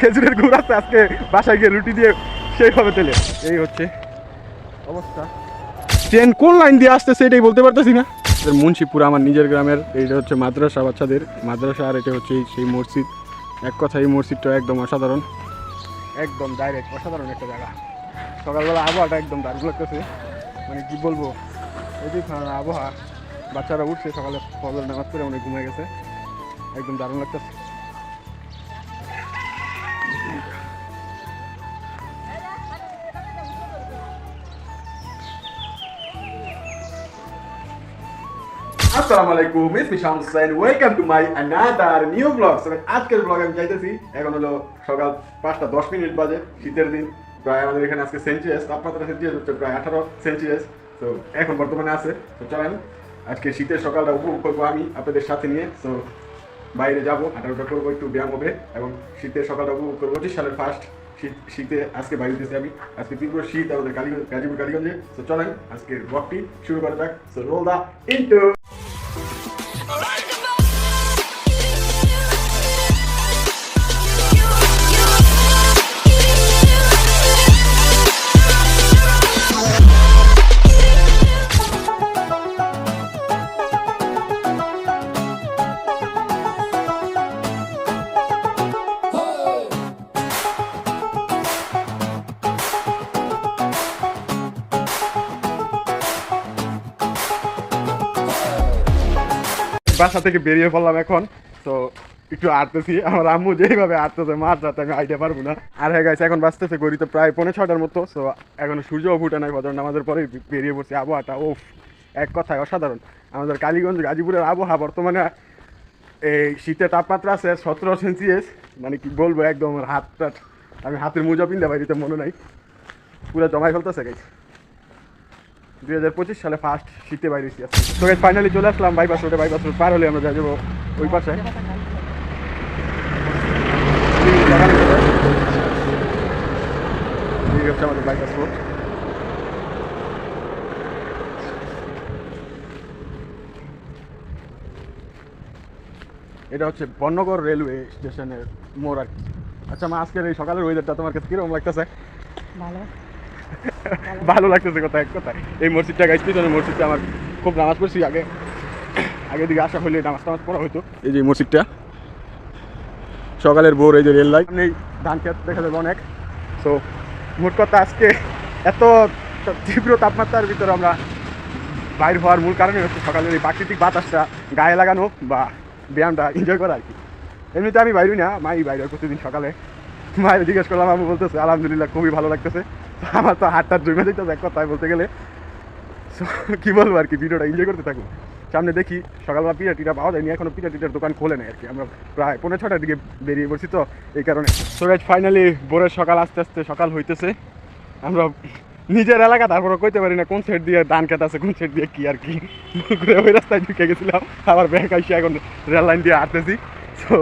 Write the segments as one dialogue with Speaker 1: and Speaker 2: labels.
Speaker 1: খেজুরের গুড় আছে, আজকে বাসায় গিয়ে রুটি দিয়ে সেইভাবে তেলে। এই হচ্ছে অবস্থা। ট্রেন কোন লাইন দিয়ে আসছে সেটাই বলতে পারতেছি না। মুন্সিপুর, আমার নিজের গ্রামের, এইটা হচ্ছে মাদ্রাসা বাচ্চাদের। মাদ্রাসা আর এটা হচ্ছে সেই মসজিদ। এক কথা এই মসজিদটা একদম অসাধারণ। একদম ডাইরেক্ট অসাধারণ একটা জায়গা। সকালবেলা আবহাওয়াটা একদম দারুণ লাগতেছে। মানে কি বলব যে আবহাওয়া। বাচ্চারা উঠছে, সকালে ফজর নামাজ করে অনেক ঘুমিয়ে গেছে। একদম দারুণ লাগতেছে। আসসালামু আলাইকুম it's me Shams Hossain welcome to my another new blog আজকের ব্লগ আমি চাইতেছি, এখন হলো সকাল পাঁচটা দশ মিনিট বাজে, শীতের দিন। প্রায় আমাদের এখানে আজকে সেঞ্চুরিয়াস তাপমাত্রা সেঞ্চুরিয়াস হচ্ছে প্রায় আঠারো সেঞ্চুরিয়াস তো এখন বর্তমানে আছে, তো চলেন, আজকে শীতের সকালটা উপভোগ করব আমি, আপনাদের সাথে নিয়ে। তো বাইরে যাব, হাঁটাহাঁটা করব, একটু ব্যায়াম হবে, এবং শীতের সকালটা উপভোগ করব। পঁচিশ সালের ফার্স্ট শীত শীতে আজকে বাইরে আমি। আজকে তীব্র শীত আমাদের কালীগঞ্জ গাজীপুর কালীগঞ্জে তো চলেন, আজকের ব্লগটি শুরু করা যাক। সো রোল দা ইন্টু বাসা থেকে বেরিয়ে পড়লাম এখন। তো একটু আটতেছি আমার আম্মু যেইভাবে আটতেছে মাছ রাতে আমি আইতে পারব না। আর হ্যাঁ গাইছে এখন বাঁচতেছে গড়িতে প্রায় পৌনে ছটার মতো। সো এখন সূর্য ফুটে নাই ফজর নামাজের পরে বেরিয়ে পড়ছে। আবহাওয়াটা ওফ এক কথায় অসাধারণ। আমাদের কালীগঞ্জ, গাজীপুরের আবহাওয়া বর্তমানে, এই শীতের তাপমাত্রা আছে সতেরো সেলসিয়াস মানে কি বলব, একদম হাত আমি হাতের মোজা পিন্দা বাড়িতে মনে নাই। পুরো জমাই ফেলতেছে গাইছে দুই হাজার পঁচিশ সালে ফার্স্ট শীতে বাইরে তো ফাইনালি চলে আসলাম বাইপাস রোডে বাইপাস রোড পার হলে আমরা যাই, যাব ওই পাশে। আমাদের বাইপাস রোড এটা হচ্ছে বর্ণগর রেলওয়ে স্টেশনের মোড় আর কি। আচ্ছা মা, আজকের এই সকালের ওয়েদারটা তোমার কাছে কীরকম লাগতেছে?
Speaker 2: ভালো।
Speaker 1: ভালো লাগতেছে কথা এক কথা এই মসজিদটা গাইছি পিছনে মসজিদটা আমার খুব নামাজ পড়ছি আগে। আগে দিকে আসা হলে নামাজ টামাজ পড়া হতো এই যে মসজিদটা। সকালের ভোর, এই যে রেল লাইন। এই ধান খেত দেখা যাবে অনেক। সো মোট কথা আজকে এত তীব্র তাপমাত্রার ভিতরে আমরা বাইর হওয়ার মূল কারণে হচ্ছে সকালের এই প্রাকৃতিক বাতাসটা গায়ে লাগানো বা ব্যায়ামটা এনজয় করা আর কি। এমনিতে আমি বাইরে না, মাই বাইরে প্রতিদিন সকালে। মায়ের জিজ্ঞেস করলাম আমি বলতেছে, আলহামদুলিল্লাহ, খুবই ভালো লাগতেছে। আমার তো হাতটা জমে দিতেছে এক কথায় বলতে গেলে। কি বলব আর কি, ভিডিওটা এনজয় করতে থাকুন। সামনে দেখি, সকালবেলা পিঠা টিটা পাওয়া যায়নি, এখনও পিঠা টিটার দোকান খোলে নেই আর কি। আমরা প্রায় পনেরো ছটার দিকে বেরিয়ে পড়ছি তো এই কারণে। তো ফাইনালি ভোরের সকাল আস্তে আস্তে সকাল হইতেছে। আমরা নিজের এলাকা তারপরে কইতে পারি না কোন সাইড দিয়ে ধান খেত আছে, কোন সাইড দিয়ে কি আর কি। ঘুরে ওই রাস্তায় ঢুকে গেছিলাম, আবার ব্যাগ আইসি এখন রেল লাইন দিয়ে হাঁটতেছি। তো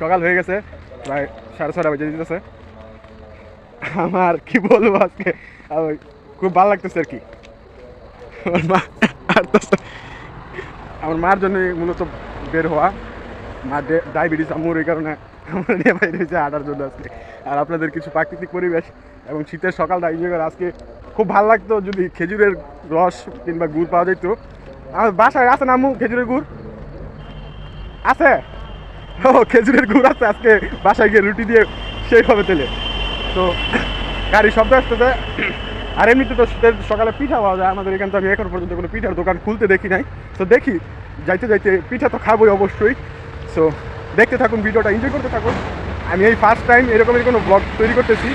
Speaker 1: সকাল হয়ে গেছে, প্রায় সাড়ে ছটা বেজে দিতেছে। আমার, কি বলব আজকে? আমার খুব ভালো লাগতেছে আর কি। আমার আমার মার জন্য মূলত বের হওয়া। মা ডায়াবেটিস আম্মুর এই কারণে আমরা হাঁটার জন্য আজকে। আর আপনাদের কিছু প্রাকৃতিক পরিবেশ এবং শীতের সকালটা এনজয় করে আজকে খুব ভালো লাগতো যদি খেজুরের রস কিংবা গুড় পাওয়া যেত। আমার বাসায় আছে না খেজুরের গুড়? আছে? ও, খেজুরের গুড় আছে আজকে বাসায় গিয়ে রুটি দিয়ে সেইভাবে তেলে। তো গাড়ি শব্দ আসতেছে আর এমনিতে তো শীতের সকালে পিঠা পাওয়া যায়। আমাদের এখান থেকে আমি এখন পর্যন্ত কোনো পিঠার দোকান খুলতে দেখি নাই। তো দেখি, যাইতে যাইতে পিঠা তো খাবোই অবশ্যই। সো দেখতে থাকুন, ভিডিওটা এনজয় করতে থাকুন। আমি এই ফার্স্ট টাইম এরকমের কোনো ব্লগ তৈরি করতেছি।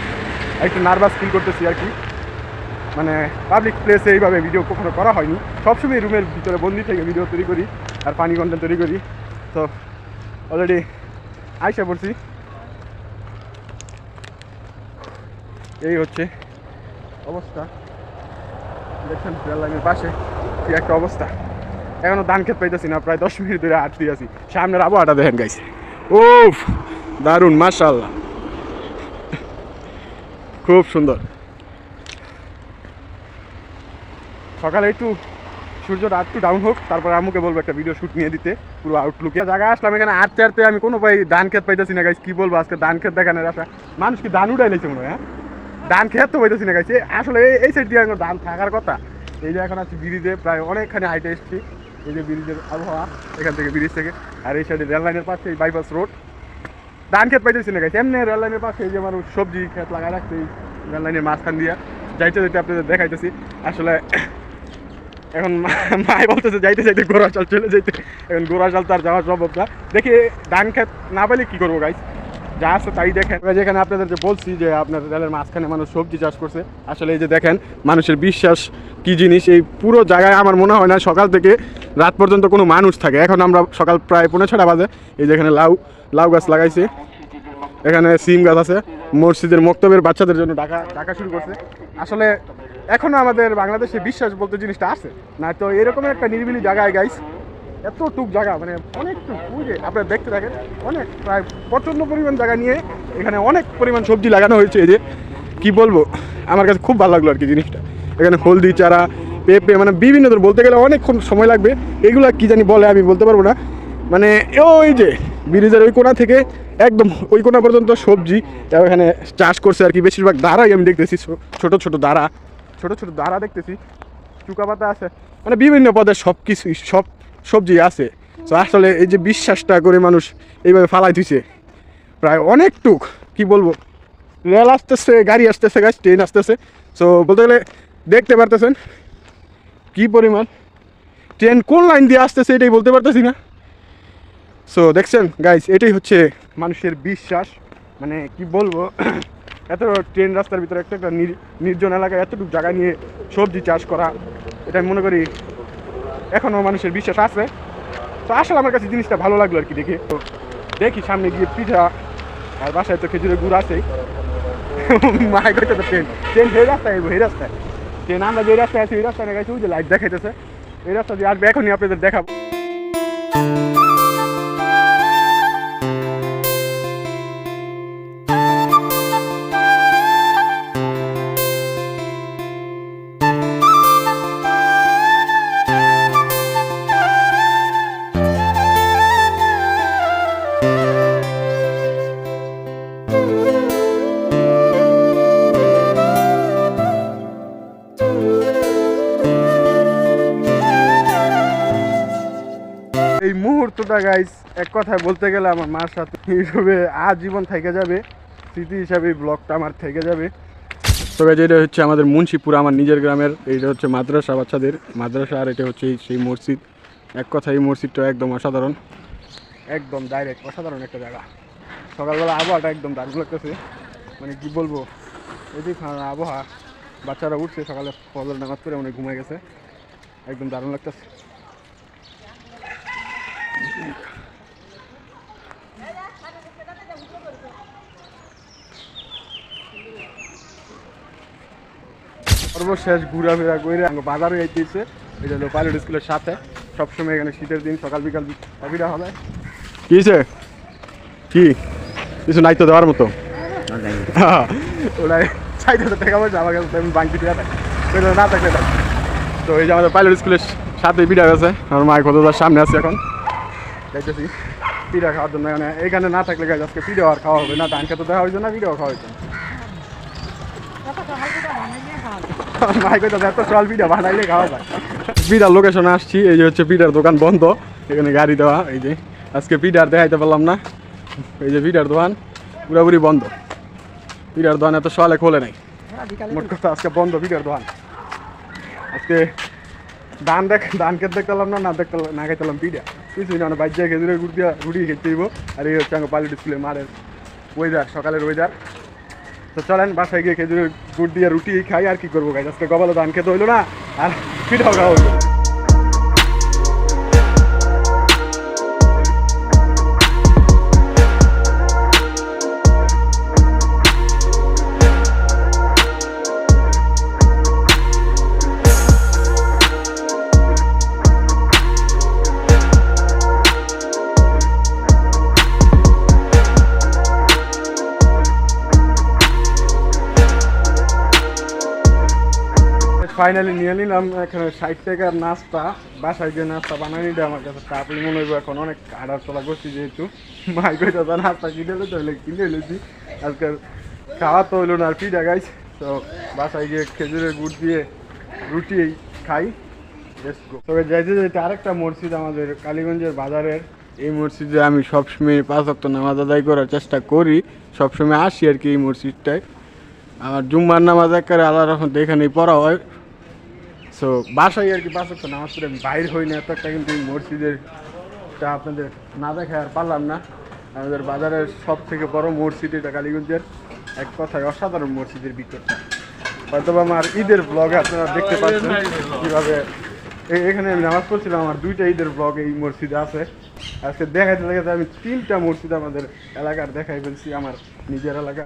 Speaker 1: একটু নার্ভাস ফিল করতেছি আর কি। মানে পাবলিক প্লেসে এইভাবে ভিডিও কখনো করা হয়নি। সবসময় রুমের ভিতরে বন্দি থেকে ভিডিও তৈরি করি, আর ফানি কন্টেন্ট তৈরি করি। তো অলরেডি আইসা পড়ছি। এই হচ্ছে অবস্থা। দেখছেন রেল পাশে কি একটা অবস্থা। এখনও ধান খেত পাইতেছি না, প্রায় দশ মিনিট ধরে আটতে আছি। সামনের আবহাওয়াটা দেখেন গাইছে ও দারুণ মাশাল্লাহ খুব সুন্দর। সকালে একটু সূর্যটা একটু ডাউন হোক, তারপর আমুকে বলব একটা ভিডিও শ্যুট নিয়ে দিতে, পুরো আউটলুকে জায়গা আসলাম এখানে আটতে আটতে আমি কোনো পাই ধান খেত পাইতেছি না গাইস কি বলব, আজকে ধান খেত দেখানোর আশা। মানুষ কি ধান উঠাই লাইছে মনে হয় হ্যাঁ? ধান খেত তো পাইতেছি না গাইছে। আসলে এই- সাইড দিয়ে ধান থাকার কথা। এই যে এখন আছি ব্রিজে, প্রায় অনেকখানি হাইটে এসেছি। এই যে ব্রিজের আবহাওয়া, এখান থেকে ব্রিজ থেকে। আর এই সাইডে রেল লাইনের পাশে এই বাইপাস রোড ধান খেত পাইতেছি না গাইছে। এমনি রেল লাইনের পাশে এই যে মানুষ সবজি খেত লাগায় রাখছে এই রেল লাইনের মাঝখান দিয়া। যাইতে যাইতে আপনাদের দেখাইতেছি। আসলে এখন মাই বলতেছে, যাইতে যাইতে গোড়া চাল চলে যাইতে। এখন গোড়া চাল তার যাওয়া সম্ভব না। দেখি ধান খেত না পেলে কী করব গাইস? যা আছে তাই দেখেন। যেখানে আপনাদের যে বলছি যে আপনার রেলের মাঝখানে মানুষ সবজি চাষ করছে, আসলে এই যে দেখেন, মানুষের বিশ্বাস কি জিনিস, এই পুরো জায়গায় আমার মনে হয় না সকাল থেকে রাত পর্যন্ত কোনো মানুষ থাকে। এখন আমরা সকাল প্রায় পনেরো ছটা বাজে, এই যেখানে লাউ লাউ গাছ লাগাইছে। এখানে সিম গাছ আছে, মসজিদের মক্তবের বাচ্চাদের জন্য ডাকা ডাকা শুরু করছে। আসলে এখনও আমাদের বাংলাদেশে বিশ্বাস বলতে জিনিসটা আছে। না, তো এরকম একটা নিরিবিলি জায়গায় গাইস এতটুক জায়গা মানে অনেকটুক যে আপনারা দেখতে থাকেন, অনেক, প্রায় প্রচণ্ড পরিমাণ জায়গা নিয়ে এখানে অনেক পরিমাণ সবজি লাগানো হয়েছে এই যে। কি বলব, আমার কাছে খুব ভালো লাগল আর কি জিনিসটা। এখানে হলদি, চারা, পেঁপে মানে বিভিন্ন ধর বলতে গেলে অনেকক্ষণ সময় লাগবে। এগুলা কি জানি বলে, আমি বলতে পারব না। মানে ওই যে ব্রিজের ওই কোণা থেকে একদম ওই কোণা পর্যন্ত সবজি এখানে চাষ করছে আর কি। বেশিরভাগ দাঁড়াই আমি দেখতেছি ছোট ছোট দাঁড়া ছোট ছোট দাঁড়া দেখতেছি। চুকা পাতা আছে মানে বিভিন্ন পদের সব কিছু সব সবজি আছে। তো আসলে এই যে বিশ্বাসটা করে মানুষ এইভাবে ফালাই দিছে, প্রায় অনেকটুক, কি বলব? রেল আসতেছে, গাড়ি আসতেছে গাছ ট্রেন আসতেছে। সো বলতে গেলে দেখতে পারতেছেন কি পরিমাণ। ট্রেন কোন লাইন দিয়ে আসতেছে এটাই বলতে পারতেছি না। সো দেখছেন গাইস এটাই হচ্ছে মানুষের বিশ্বাস। মানে কি বলব, এত ট্রেন রাস্তার ভিতরে একটা একটা নির্জন এলাকায় এতটুকু জায়গা নিয়ে সবজি চাষ করা এটা আমি মনে করি এখনও মানুষের বিশ্বাস আছে। তো আসলে আমার কাছে জিনিসটা ভালো লাগল আর কি দেখে। তো দেখি সামনে গিয়ে পিঠা আর বাসায় তো খেজুরের গুড় আছেই। মায়ের কাছে তো ট্রেন। ট্রেন সেই রাস্তায় এই রাস্তায়। ট্রেন আমরা যে রাস্তায় আছি, ওই রাস্তায় না গেছি ওই যে লাইট দেখাইতেছে। এই রাস্তা দিয়ে আসবে, এখনই আপনাদের দেখাবো। মুহূর্তটা গাইস এক কথায় বলতে গেলে আমার মার সাথে এইভাবে আজীবন থেকে যাবে। স্মৃতি হিসাবে ব্লগটা আমার থেকে যাবে। তো গাইজ এটা হচ্ছে আমাদের মুন্সিপুর, আমার নিজের গ্রামের, এইটা হচ্ছে মাদ্রাসা বাচ্চাদের। মাদ্রাসা আর এটা হচ্ছে সেই মসজিদ। এক কথায় এই মসজিদটা একদম অসাধারণ। একদম ডাইরেক্ট অসাধারণ একটা জায়গা। সকালবেলা আবহাওয়াটা একদম দারুণ লাগতেছে। মানে কি বলব? এদিক আবহাওয়া। বাচ্চারা উঠছে সকালে ফজর নামাজ করে অনেক ঘুমে গেছে। একদম দারুণ লাগতেছে। সর্বশেষ ঘোরাফেরা করে বাজারে যাইতেছে। এটা পাইলট স্কুলের সাথে। সবসময় এখানে শীতের দিন সকাল বিকাল অভিরা হবে। কি হয়েছে কি? কিছু নাই তো দেওয়ার মতো? ওরাই চাইতে তো টাকা পয়সা কাছে আমি বাংকি টাকা না থাকলে তো এই যে আমাদের পাইলট স্কুলের সাথে পিঠা গেছে আমার মায়ের কত সামনে আছে এখন। দেখতেছি। পিঠা খাওয়ার জন্য মানে এখানে না থাকলে গাছ আজকে পিঠা আর খাওয়া হবে না, ধান খেতে দেওয়া হয়েছে না পিঠাও খাওয়া হয়েছে? মাই কইতো এত সকাল খাওয়া যায়। পিঠার লোকেশনে আসছি, এই যে হচ্ছে পিঠার দোকান বন্ধ, এখানে গাড়ি দেওয়া, এই যে। আজকে পিঠার দেখাইতে পারলাম না, এই যে পিঠার দোকান, পুরোপুরি বন্ধ। পিঠার দোকান এত সকালে খোলে নাই। আজকে বন্ধ পিঠার দোকান। আজকে ধান দেখ, ধান খেতে দেখতে পেলাম না না দেখতে না খাইতাম পিঠা। কিছুই না যায় খেজুরের গুড় দিয়া রুটি খেতে দিব আর এই হচ্ছে আমার পালিট স্কুলের মারের ওয়েদার সকালের ওয়েদার তো চলেন, বাসায় গিয়ে খেজুরের গুড় দিয়ে রুটি খাই, আর কি করব গাইজ আজকে গবালো ধান খেতে হইল না, আর পিঠাও খাওয়া হইল। ফাইনালি নিয়ে নিলাম, এখানে ষাট টাকার নাস্তা। বাসায় গিয়ে নাস্তা বানাই নিতে আমার কাছে তারপরে মনে হইব, এখন অনেক আড়ার চলা করছি যেহেতু। মাই কই দাদা নাস্তা কিনে হলে তাহলে কিনে এলেছি আজকে খাওয়া তো হইল না আর পিঠা গাইছ তো বাসায় গিয়ে খেজুরের গুড় দিয়ে রুটি খাই। তবে যাইতে যাইতে আরেকটা মসজিদ আমাদের কালীগঞ্জের বাজারের। এই মসজিদে আমি সবসময় পাঁচ অক্ট নামাজ আদায় করার চেষ্টা করি, সবসময় আসি আর কি এই মসজিদটায়। আমার জুম্মার নামাজ একেবারে আলাদা রকম তো এখানেই পড়া হয়। সো বাসায় আর কি পাঁচ তো নামাজ পড়ে বাইর হই না এত একটা কিন্তু মসজিদের টা আপনাদের না দেখে আর পারলাম না। আমাদের বাজারের সব থেকে বড় মসজিদ এটা কালীগঞ্জের, এক কথায় অসাধারণ মসজিদের ভিতরটা। হয়তো আমার ঈদের ব্লগে আপনারা দেখতে পাচ্ছেন কীভাবে। এখানে আমি নামাজ পড়ছিলাম, আমার দুইটা ঈদের ব্লগ এই মসজিদে আছে। আজকে দেখাইতে দেখাতে আমি তিনটা মসজিদ আমাদের এলাকার দেখাই ফেলছি, আমার নিজের এলাকা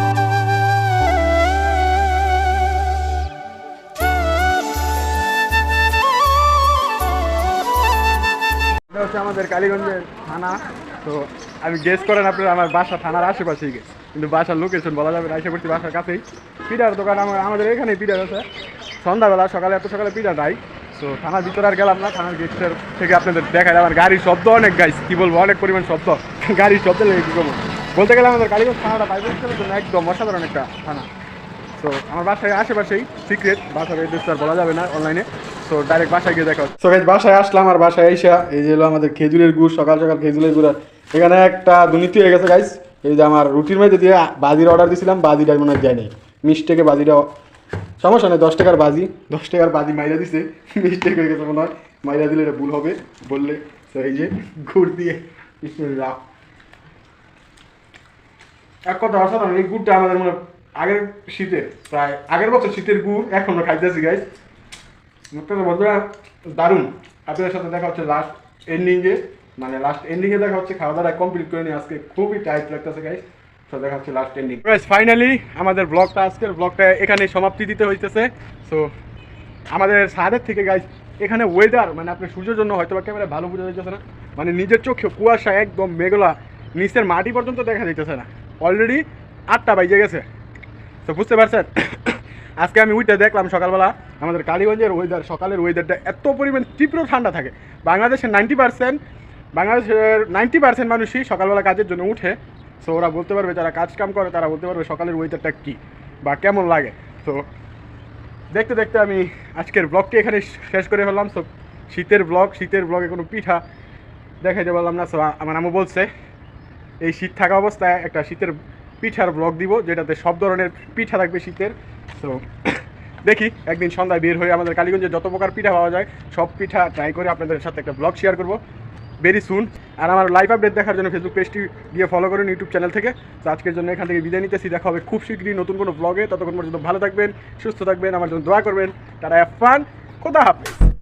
Speaker 1: এটা হচ্ছে আমাদের কালীগঞ্জের থানা। তো আমি গেস করেন আপনার, আমার বাসা থানার আশেপাশেই। গে- কিন্তু বাসার লোকেশন বলা যাবে না এসে বাসার কাছেই। পিঠার দোকান আমার আমাদের এখানেই পিঠার আছে। সন্ধ্যাবেলা, সকালে এত সকালে পিঠা নাই। তো থানার ভিতরে আর গেলাম না, থানার গেটের থেকে আপনাদের দেখাই আমার গাড়ির শব্দ অনেক গাইস কি বলব, অনেক পরিমাণ শব্দ। গাড়ির শব্দ লেগে কি করব? বলতে গেলে আমাদের কালীগঞ্জ থানাটা বাইবেল জন্য একদম অসাধারণ একটা থানা। তো আমার বাসায় আশেপাশেই সিক্রেট বাসার এড্রেস বলা যাবে না অনলাইনে তো ডাইরেক্ট বাসায় গিয়ে দেখা। সো গাইজ বাসায় আসলাম আর বাসায় এসে, এই যে হলো আমাদের খেজুরের গুড়, সকাল সকাল খেজুরের গুড়। এখানে একটা দুর্নীতি হয়ে গেছে গাইজ এই যে আমার রুটির মধ্যে দিয়ে বাজির অর্ডার দিয়েছিলাম বাজিটা মনে হয় যায় নাই। মিস্টেকে বাজিটা, সমস্যা নেই, দশ টাকার বাজি। দশ টাকার বাজি মাইরা দিছে মিস্টেক হয়ে গেছে মনে হয়। মাইরা দিলে এটা ভুল হবে, বললে তো এই যে গুড় দিয়ে। এক কথা অসাধারণ এই গুড়টা আমাদের মনে হয় আগের শীতে প্রায় আগের বছর শীতের গুড় এখনও খাইতেছি গাইজ বন্ধুরা, দারুণ। আপনাদের সাথে দেখা হচ্ছে লাস্ট এন্ডিংয়ে মানে লাস্ট এন্ডিংয়ে দেখা হচ্ছে খাওয়া দাওয়া কমপ্লিট করে নিয়ে আজকে খুবই টাইট লাগতেছে গাইজ তো দেখা হচ্ছে লাস্ট এন্ডিং ফাইনালি আমাদের ব্লগটা আজকের ব্লগটা এখানে সমাপ্তি দিতে হইতেছে। সো আমাদের সাদের থেকে গাইজ এখানে ওয়েদার মানে আপনি সূর্যের জন্য হয়তো বা ক্যামেরা ভালো বোঝা যাইতেছে না। মানে নিজের চোখে কুয়াশা একদম মেঘলা, নিচের মাটি পর্যন্ত দেখা যাইতেছে না। অলরেডি আটটা বাজে গেছে। তো বুঝতে পারছেন? আজকে আমি উইটা দেখলাম সকালবেলা, আমাদের কালীগঞ্জের ওয়েদার সকালের ওয়েদারটা এত পরিমাণ তীব্র ঠান্ডা থাকে। বাংলাদেশের নাইনটি পার্সেন্ট বাংলাদেশের নাইনটি পার্সেন্ট মানুষই সকালবেলা কাজের জন্য উঠে। সো ওরা বলতে পারবে যারা কাজ কাম করে, তারা বলতে পারবে সকালের ওয়েদারটা কী বা কেমন লাগে। তো দেখতে দেখতে আমি আজকের ব্লগটি এখানে শেষ করে ফেললাম। সো শীতের ব্লগ শীতের ব্লগে কোনো পিঠা দেখাইতে পারলাম না। সো আমার আমু বলছে, এই শীত থাকা অবস্থায় একটা শীতের পিঠার ব্লগ দিব, যেটাতে সব ধরনের পিঠা থাকবে শীতের। তো দেখি, একদিন সন্ধ্যায় বের হয়ে আমাদের কালীগঞ্জে যত প্রকার পিঠা পাওয়া যায়, সব পিঠা ট্রাই করে আপনাদের সাথে একটা ব্লগ শেয়ার করব ভেরি সুন আর আমার লাইভ আপডেট দেখার জন্য ফেসবুক পেজটি দিয়ে ফলো করুন ইউটিউব চ্যানেল থেকে। তো আজকের জন্য এখান থেকে বিদায় নিতেছি। দেখা হবে খুব শীঘ্রই নতুন কোনো ব্লগে ততক্ষণ পর্যন্ত ভালো থাকবেন, সুস্থ থাকবেন, আমার জন্য দোয়া করবেন। তারা ফান খোদা হাফেজ!